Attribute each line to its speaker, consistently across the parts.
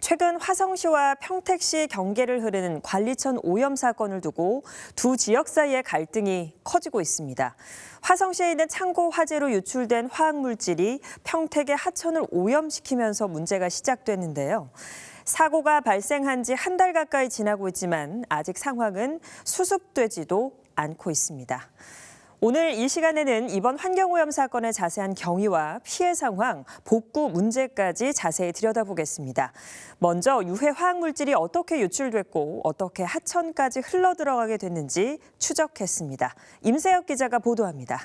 Speaker 1: 최근 화성시와 평택시 경계를 흐르는 관리천 오염 사건을 두고 두 지역 사이의 갈등이 커지고 있습니다. 화성시에 있는 창고 화재로 유출된 화학 물질이 평택의 하천을 오염시키면서 문제가 시작됐는데요. 사고가 발생한 지 한 달 가까이 지나고 있지만 아직 상황은 수습되지도 않고 있습니다. 오늘 이 시간에는 이번 환경오염 사건의 자세한 경위와 피해 상황, 복구 문제까지 자세히 들여다보겠습니다. 먼저 유해 화학 물질이 어떻게 유출됐고 어떻게 하천까지 흘러 들어가게 됐는지 추적했습니다. 임세혁 기자가 보도합니다.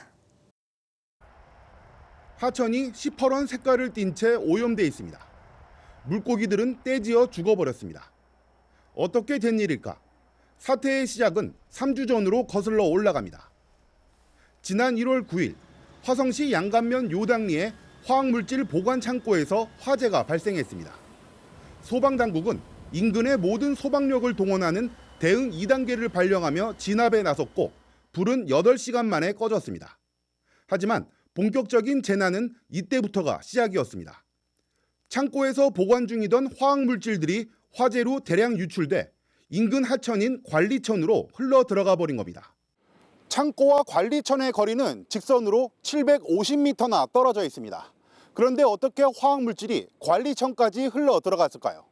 Speaker 2: 하천이 시퍼런 색깔을 띤 채 오염돼 있습니다. 물고기들은 떼지어 죽어버렸습니다. 어떻게 된 일일까? 사태의 시작은 3주 전으로 거슬러 올라갑니다. 지난 1월 9일 화성시 양간면 요당리의 화학물질 보관 창고에서 화재가 발생했습니다. 소방당국은 인근의 모든 소방력을 동원하는 대응 2단계를 발령하며 진압에 나섰고 불은 8시간 만에 꺼졌습니다. 하지만 본격적인 재난은 이때부터가 시작이었습니다. 창고에서 보관 중이던 화학 물질들이 화재로 대량 유출돼 인근 하천인 관리천으로 흘러 들어가 버린 겁니다. 창고와 관리천의 거리는 직선으로 750m나 떨어져 있습니다. 그런데 어떻게 화학 물질이 관리천까지 흘러 들어갔을까요?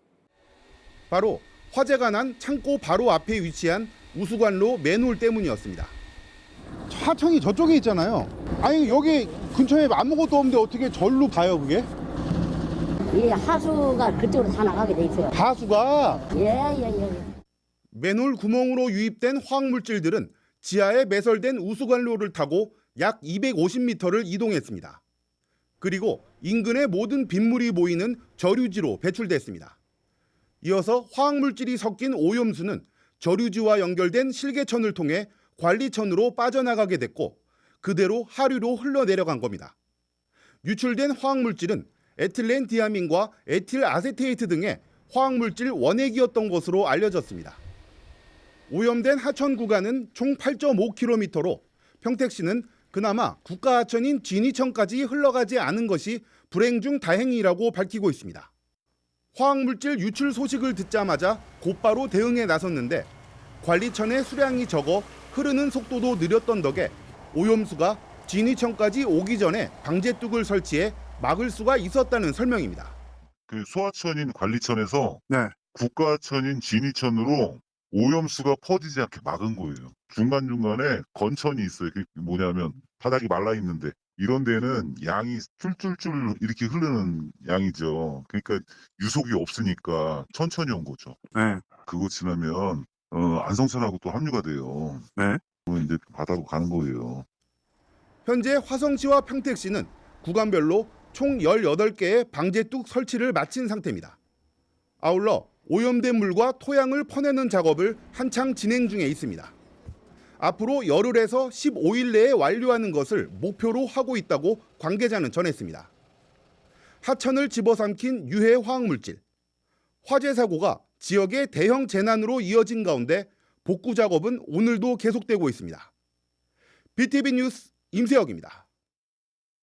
Speaker 2: 바로 화재가 난 창고 바로 앞에 위치한 우수관로 맨홀 때문이었습니다. 하천이 저쪽에 있잖아요. 아니 여기 근처에 아무것도 없는데 어떻게 절로 가요 그게?
Speaker 3: 이 하수가 그쪽으로 다 나가게 돼 있어요.
Speaker 2: 하수가
Speaker 3: 예예예.
Speaker 2: 맨홀 구멍으로 유입된 화학물질들은 지하에 매설된 우수관로를 타고 약 250m를 이동했습니다. 그리고 인근의 모든 빗물이 모이는 저류지로 배출됐습니다. 이어서 화학물질이 섞인 오염수는 저류지와 연결된 실개천을 통해 관리천으로 빠져나가게 됐고 그대로 하류로 흘러내려간 겁니다. 유출된 화학물질은 에틸렌 디아민과 에틸 아세테이트 등의 화학물질 원액이었던 것으로 알려졌습니다. 오염된 하천 구간은 총 8.5km로 평택시는 그나마 국가 하천인 진이천까지 흘러가지 않은 것이 불행 중 다행이라고 밝히고 있습니다. 화학물질 유출 소식을 듣자마자 곧바로 대응에 나섰는데 관리천의 수량이 적어 흐르는 속도도 느렸던 덕에 오염수가 진이천까지 오기 전에 방제뚝을 설치해 막을 수가 있었다는 설명입니다.
Speaker 4: 그 소하천인 관리천에서
Speaker 2: 네.
Speaker 4: 국가천인 진이천으로 오염수가 퍼지지 않게 막은 거예요. 중간중간에 건천이 있어요. 그게 뭐냐면 바닥이 말라 있는데 이런 데는 양이 쫄쫄쫄 이렇게 흐르는 양이죠. 그러니까 유속이 없으니까 천천히 온 거죠.
Speaker 5: 네,
Speaker 4: 그거 지나면 어, 안성천하고 또 합류가 돼요.
Speaker 5: 네.
Speaker 4: 그러면 이제 바다로 가는 거예요.
Speaker 2: 현재 화성시와 평택시는 구간별로 총 18개의 방제뚝 설치를 마친 상태입니다. 아울러 오염된 물과 토양을 퍼내는 작업을 한창 진행 중에 있습니다. 앞으로 열흘에서 15일 내에 완료하는 것을 목표로 하고 있다고 관계자는 전했습니다. 하천을 집어삼킨 유해 화학물질. 화재 사고가 지역의 대형 재난으로 이어진 가운데 복구 작업은 오늘도 계속되고 있습니다. BTV 뉴스 임세혁입니다.